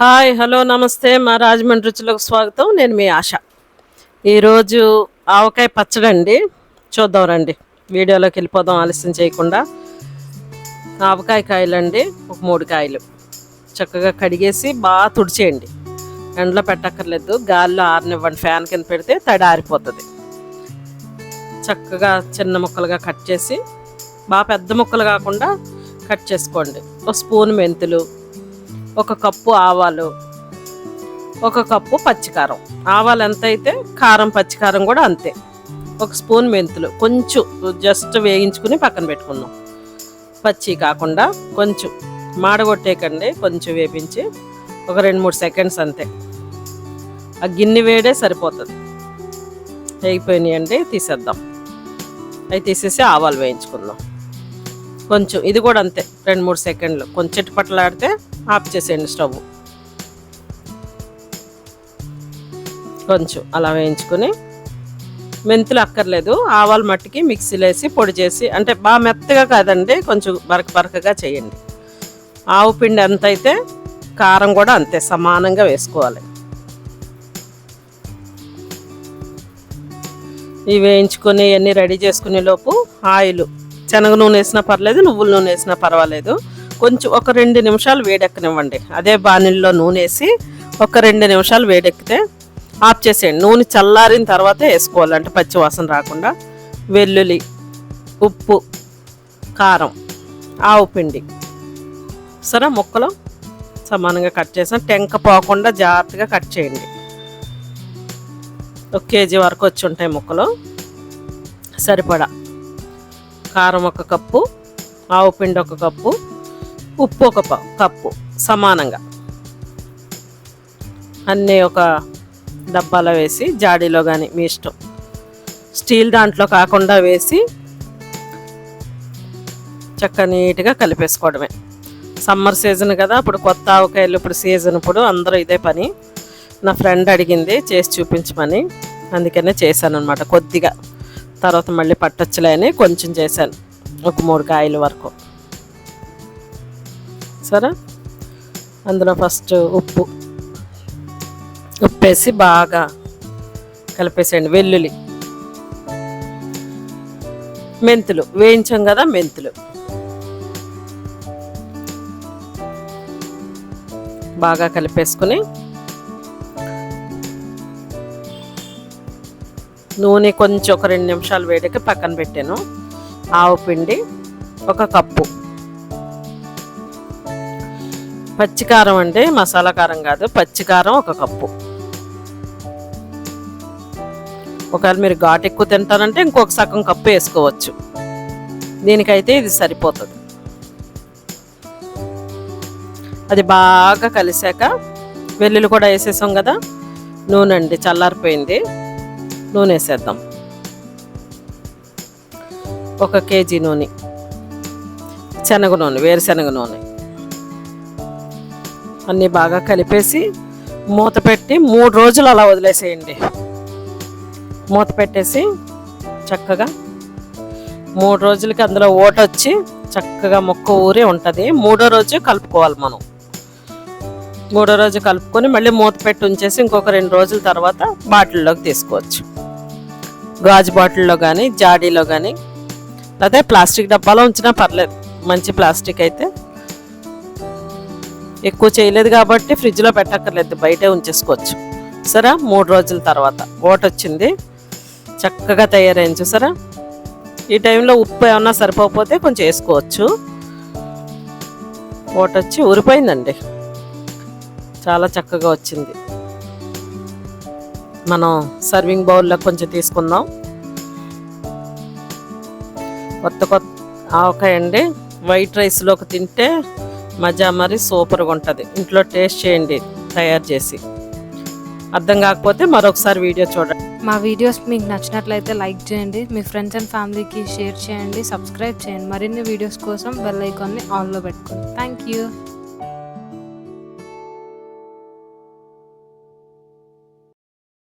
Hi hello నమస్తే. మా రాజమండ్రి రుచులకు స్వాగతం. నేను మీ ఆశ. ఈరోజు ఆవకాయ పచ్చడి అండి. చూద్దాం రండి. వీడియోలోకి వెళ్ళిపోదాం ఆలస్యం చేయకుండా. ఆవకాయ కాయలు అండి. ఒక మూడు కాయలు. చక్కగా కడిగేసి బాగా తుడిచేయండి. ఎండలో పెట్టక్కర్లేదు. గాలిలో ఆరనివ్వండి. ఫ్యాన్ కింద పెడితే తడి ఆరిపోతుంది. చక్కగా చిన్న ముక్కలుగా కట్ చేసి బాగా పెద్ద ముక్కలు కాకుండా కట్ చేసుకోండి. ఒక స్పూన్ మెంతులు ఒక కప్పు ఆవాలు ఒక కప్పు పచ్చికారం. ఆవాలు ఎంత అయితే కారం పచ్చికారం కూడా అంతే. ఒక స్పూన్ మెంతులు కొంచెం జస్ట్ వేయించుకుని పక్కన పెట్టుకుందాం. పచ్చి కాకుండా కొంచెం మాడగొట్టేకండి కొంచెం వేపించి ఒక రెండు మూడు సెకండ్స్ అంతే. ఆ గిన్నె వేడే సరిపోతుంది. వేగిపోయినాయండి తీసేద్దాం. అవి తీసేసి ఆవాలు వేయించుకుందాం. కొంచెం ఇది కూడా అంతే రెండు మూడు సెకండ్లు. కొంచెం చిట్టుపట్లాడితే ఆఫ్ చేసేయండి స్టవ్. కొంచెం అలా వేయించుకొని మెంతులు అక్కర్లేదు ఆవాలు మట్టికి మిక్సీలో వేసి పొడి చేసి అంటే బాగా మెత్తగా కాదండి కొంచెం బరక బరకగా చేయండి. ఆవు పిండి ఎంత అయితే కారం కూడా అంతే సమానంగా వేసుకోవాలి. ఇవి వేయించుకొని ఇవన్నీ రెడీ చేసుకునే లోపు ఆయిల్ శనగ నూనె వేసినా పర్లేదు నువ్వుల నూనె వేసినా పర్వాలేదు. కొంచెం ఒక రెండు నిమిషాలు వేడెక్కనివ్వండి. అదే బాణీల్లో నూనె వేసి ఒక రెండు నిమిషాలు వేడెక్కితే ఆఫ్ చేసేయండి. నూనె చల్లారిన తర్వాతే వేసుకోవాలి. అంటే రాకుండా. వెల్లుల్లి ఉప్పు కారం ఆవు పిండి. సరే ముక్కలు సమానంగా కట్ చేసిన టెంక పోకుండా జాగ్రత్తగా కట్ చేయండి. ఒక కేజీ వరకు వచ్చి ఉంటాయి ముక్కలు. సరిపడా. కారం ఒక కప్పు ఆవు పిండి ఒక కప్పు ఉప్పు ఒక ప- కప్పు సమానంగా. అన్నీ ఒక డబ్బాలో వేసి జాడీలో కానీ మీ ఇష్టం. స్టీల్ దాంట్లో కాకుండా వేసి చక్క నీట్గా కలిపేసుకోవడమే. సమ్మర్ సీజన్ కదా ఇప్పుడు కొత్త ఆవకాయలు ఇప్పుడు సీజన్ ఇప్పుడు అందరూ ఇదే పని. నా ఫ్రెండ్ అడిగింది చేసి చూపించమని. అందుకనే చేశాను అనమాట కొద్దిగా. తర్వాత మళ్ళీ పట్టొచ్చులే అని కొంచెం చేశాను. ఒక మూడు కాయల వరకు. సరే? అందులో ఫస్ట్ ఉప్పు. ఉప్పు వేసి బాగా కలిపేసేయండి. వెల్లుల్లి. మెంతులు. వేయించాం కదా మెంతులు. బాగా కలిపేసుకుని నూనె కొంచెం ఒక రెండు నిమిషాలు వేడికి పక్కన పెట్టాను. ఆవు పిండి ఒక కప్పు. పచ్చికారం అంటే మసాలా కారం కాదు పచ్చికారం ఒక కప్పు. ఒకవేళ మీరు ఘాటు ఎక్కువ తింటారంటే ఇంకొక సగం కప్పు వేసుకోవచ్చు. దీనికైతే ఇది సరిపోతుంది. అది బాగా కలిసాక వెల్లుల్లి కూడా వేసేసాం కదా నూనె అండి చల్లారిపోయింది. నూనె వేసేద్దాం. ఒక కేజీ నూనె. శనగ నూనె వేరుశనగ నూనె. అన్నీ బాగా కలిపేసి మూత పెట్టి మూడు రోజులు అలా వదిలేసేయండి. మూత పెట్టేసి చక్కగా మూడు రోజులకి అందులో ఓట వచ్చి చక్కగా మొక్క ఊరి ఉంటుంది. మూడో రోజు కలుపుకోవాలి మనం. మూడో రోజు కలుపుకొని మళ్ళీ మూత పెట్టి ఉంచేసి ఇంకొక రెండు రోజుల తర్వాత బాటిల్లోకి తీసుకోవచ్చు. గాజు బాటిల్లో కానీ జాడీలో కానీ అదే ప్లాస్టిక్ డబ్బాలో ఉంచినా పర్లేదు. మంచి ప్లాస్టిక్ అయితే. ఎక్కువ చేయలేదు కాబట్టి ఫ్రిడ్జ్లో పెట్టక్కర్లేదు. బయటే ఉంచేసుకోవచ్చు. సరే మూడు రోజుల తర్వాత. ఓట వచ్చింది. చక్కగా తయారైంది చూసారా? ఈ టైంలో ఉప్పు ఏమన్నా సరిపోకపోతే కొంచెం వేసుకోవచ్చు. ఓట వచ్చి ఊరిపోయిందండి. చాలా చక్కగా వచ్చింది. మనం సర్వింగ్ బౌల్లో కొంచెం తీసుకుందాం. కొత్త కొత్త ఆవకాయ అండి. వైట్ రైస్లోకి తింటే మజా మరి సూపర్గా ఉంటుంది. ఇంట్లో టేస్ట్ చేయండి తయారు చేసి. అర్థం కాకపోతే మరొకసారి వీడియో చూడండి. మా వీడియోస్ మీకు నచ్చినట్లయితే లైక్ చేయండి. మీ ఫ్రెండ్స్ అండ్ ఫ్యామిలీకి షేర్ చేయండి. సబ్స్క్రైబ్ చేయండి. మరిన్ని వీడియోస్ కోసం బెల్ ఐకాన్ని ఆన్లో పెట్టుకోండి. Thank you